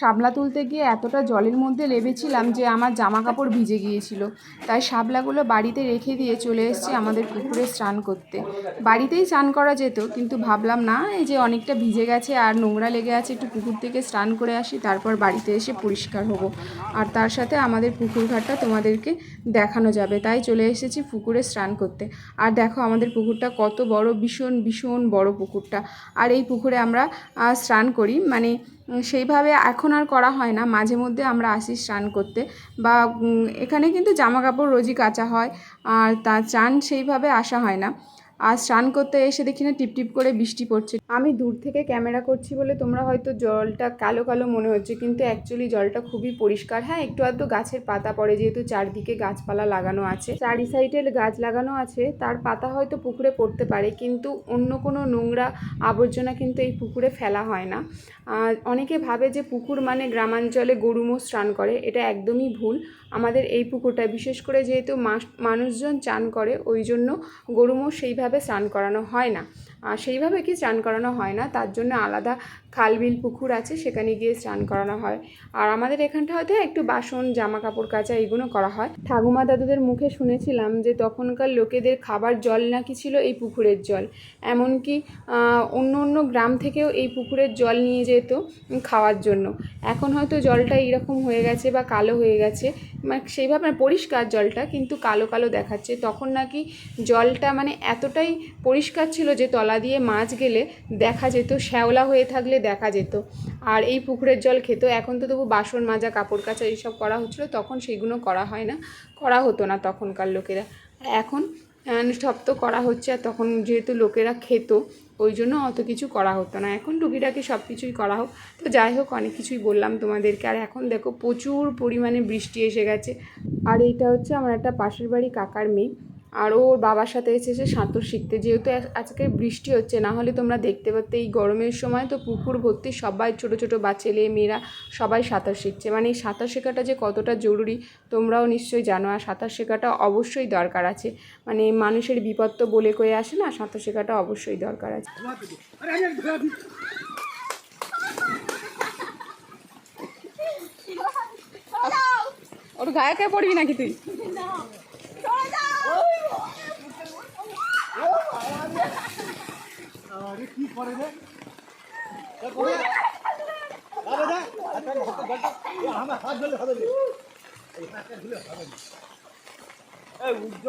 শাপলা তুলতে গিয়ে এতটা জলের মধ্যে লেবেছিলাম যে আমার জামা কাপড় ভিজে গিয়েছিল। তাই শাপলাগুলো বাড়িতে রেখে দিয়ে চলে এসেছি আমাদের পুকুরে স্নান করতে। বাড়িতেই স্নান করা যেত, কিন্তু ভাবলাম, না, এই যে অনেকটা ভিজে গেছে আর নোংরা লেগে আছে, একটু পুকুর থেকে স্নান করে আসি, তারপর বাড়িতে এসে পরিষ্কার হব। আর তার সাথে আমাদের পুকুর ঘাটটা তোমাদেরকে দেখানো যাবে। তাই চলে এসেছি পুকুরে স্নান করতে। আর দেখো, আমাদের পুকুরটা কত বড়, ভীষণ ভীষণ বড় পুকুরটা। আর এই পুকুরে আমরা স্নান করি। মানে সেইভাবে এখন আর করা হয় না। মাঝে মধ্যে আমরা আসি স্নান করতে বা এখানে কিন্তু জামা কাপড় রোজই কাচা হয়, আর তা চান সেইভাবে আসা হয় না। আর স্নান করতে এসে দেখি না টিপটিপ করে বৃষ্টি পড়ছে। আমি দূর থেকে ক্যামেরা করছি বলে তোমরা হয়তো জলটা কালো কালো মনে হচ্ছে, কিন্তু অ্যাকচুয়ালি জলটা খুবই পরিষ্কার। হ্যাঁ একটু আধটু গাছের পাতা পড়ে যেহেতু চারদিকে গাছপালা লাগানো আছে। চারি সাইডে গাছ লাগানো আছে, তার পাতা হয়তো পুকুরে পড়তে পারে, কিন্তু অন্য কোনো নোংরা আবর্জনা কিন্তু এই পুকুরে ফেলা হয় না। অনেকে ভাবে যে পুকুর মানে গ্রামাঞ্চলে গরু মোষ স্নান করে, এটা একদমই ভুল। আমাদের এই পুকুরটা বিশেষ করে যেহেতু মানুষজন চান করে, ওই জন্য গরু মোষ সেইভাবে স্নান করানো হয় না। আর সেইভাবে কি স্নান করানো হয় না, তার জন্য আলাদা খাল বিল পুকুর আছে, সেখানে গিয়ে স্নান করানো হয়। আর আমাদের এখানটা হয়তো একটু বাসন জামা কাপড় কাচা এগুলো করা হয়। ঠাকুমা দাদুদের মুখে শুনেছিলাম যে তখনকার লোকেদের খাবার জল নাকি ছিল এই পুকুরের জল। এমনকি অন্য অন্য গ্রাম থেকেও এই পুকুরের জল নিয়ে যেত খাওয়ার জন্য। এখন হয়তো জলটা এরকম হয়ে গেছে বা কালো হয়ে গেছে মানে সেইভাবে পরিষ্কার জলটা কিন্তু কালো কালো দেখাচ্ছে। তখন নাকি জলটা মানে এতটাই পরিষ্কার ছিল যে তলা দিয়ে মাছ গেলে দেখা যেত, শ্যাওলা হয়ে থাকলে দেখা যেত। আর এই পুকুরের জল খেত। এখন তো তবু বাসন মাজা, কাপড় কাচা এইসব করা হচ্ছিল। তখন সেইগুলো করা হয় না। করা হতো না তখনকার লোকেরা। এখন সব তো করা হচ্ছে। আর তখন যেহেতু লোকেরা খেত, ওই জন্য অত কিছু করা হতো না। এখন টুকিটাকি সব কিছুই করা হোক। তো যাই হোক, অনেক কিছুই বললাম তোমাদেরকে। আর এখন দেখো, প্রচুর পরিমাণে বৃষ্টি এসে গেছে। আর এইটা হচ্ছে আমার একটা পাশের বাড়ি কাকার মেয়ে। আর ওর বাবার সাথে এসে এসেছে সাঁতার শিখতে। যেহেতু আজ- আজকে বৃষ্টি হচ্ছে, না হলে তোমরা দেখতে পারতে এই গরমের সময় তো পুকুর ভর্তি সবাই, ছোট ছোট বা ছেলে, মেয়েরা সবাই সাঁতার শিখছে। মানে এই সাঁতার শেখাটা যে কতটা জরুরি তোমরাও নিশ্চয়ই জানো, আর সাঁতার শেখাটা অবশ্যই দরকার আছে। মানে মানুষের বিপদ তো বলে কয়ে আসে না, সাঁতার শেখাটা অবশ্যই দরকার আছে। ওর গায়ে পড়বি নাকি তুই আরে কি করে রে? হাত আমার হাত ধরে হবে এই হাতটা ধরে হবে এই উজ্জ্বল